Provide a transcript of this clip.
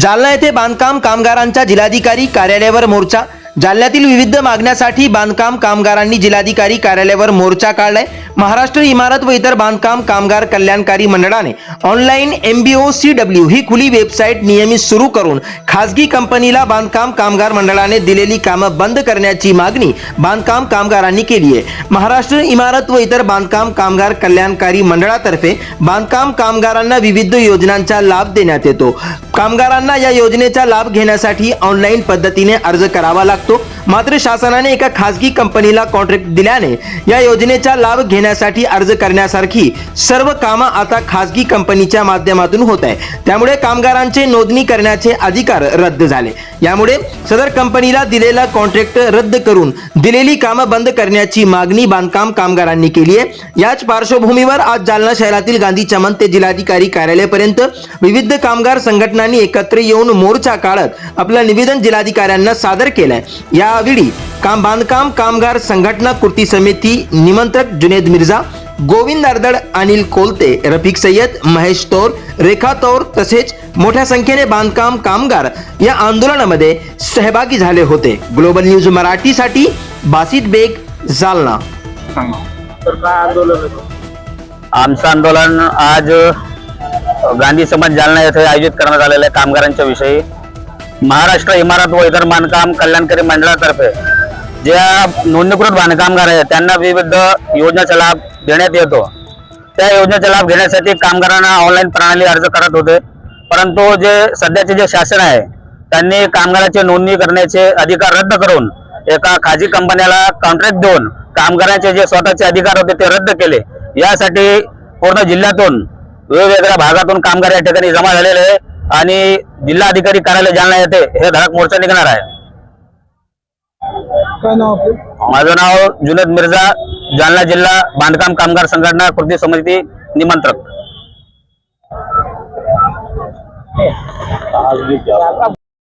जालना येथे बांधकाम कामगारांच्या जिल्हाधिकारी कार्यालयावर मोर्चा. जालन्यातील विविध मागण्यासाठी बांधकाम कामगारांनी जिल्हाधिकारी कार्यालयावर मोर्चा काढलाय. महाराष्ट्र इमारत व इतर बांधकाम कामगार कल्याणकारी मंडळाने ऑनलाईन एमबीओ सी डब्ल्यू ही खुली वेबसाईट नियमित सुरू करून खासगी कंपनीला बांधकाम कामगार मंडळाने दिलेली कामं बंद करण्याची मागणी बांधकाम कामगारांनी केली आहे. महाराष्ट्र इमारत व इतर बांधकाम कामगार कल्याणकारी मंडळातर्फे बांधकाम कामगारांना विविध योजनांचा लाभ देण्यात येतो. कामगारांना या योजनेचा लाभ घेण्यासाठी ऑनलाईन पद्धतीने अर्ज करावा लागतो. मात्र शासनाने एका खासगी कंपनीला कॉन्ट्रॅक्ट दिल्याने या योजनेचा लाभ घेण्यासाठी अर्ज करण्यासारखी सर्व कामं आता खासगी कंपनीच्या माध्यमातून होत आहे त्यामुळे कामगारांचे नोंदणी करण्याचे अधिकार रद्द झाले. यामुळे सदर कंपनीला दिलेला कॉन्ट्रॅक्ट रद्द करून दिलेली कामं बंद करण्याची मागणी बांधकाम कामगारांनी केली आहे. याच पार्श्वभूमीवर आज जालना शहरातील गांधी चमन ते जिल्हाधिकारी कार्यालयापर्यंत विविध कामगार संघटनांनी एकत्र येऊन मोर्चा काढत आपलं निवेदन जिल्हाधिकाऱ्यांना सादर केलंय. यावेळी काम बांधकाम कामगार संघटना कृती समिती निमंत्रक जुनेद मिर्झा गोविंद अर्दड अनिल कोलते रफिक सय्यद महेश तौर रेखा तौर तसेच मोठ्या संख्येने बांधकाम कामगार या आंदोलनामध्ये सहभागी झाले होते. ग्लोबल न्यूज मराठीसाठी बासित बेग जालना? आमचं आंदोलन आज गांधी समाज जालना येथे आयोजित करण्यात आलेलं आहे कामगारांच्या विषयी. महाराष्ट्र इमारत व इतर बांधकाम कल्याणकारी मंडळातर्फे. ज्या नोंदणीकृत बांधकामगार आहेत त्यांना विविध योजनेचा लाभ देण्यात येतो. त्या योजनेचा लाभ घेण्यासाठी कामगारांना ऑनलाईन प्रणाली अर्ज करत होते. परंतु जे सध्याचे जे शासन आहे त्यांनी कामगाराची नोंदणी करण्याचे अधिकार रद्द करून एका खाजगी कंपन्याला कॉन्ट्रॅक्ट देऊन कामगारांचे जे स्वतःचे अधिकार होते ते रद्द केले. यासाठी पूर्ण जिल्ह्यातून वेगवेगळ्या भागातून कामगार या ठिकाणी जमा झालेले आहे आणि जिल्हा अधिकारी कार्यालय जालना येथे हे धडक मोर्चा निघणार आहे. माझं नाव जुनेद मिर्झा जालना जिल्हा बांधकाम कामगार संघटना कृती समिती निमंत्रक.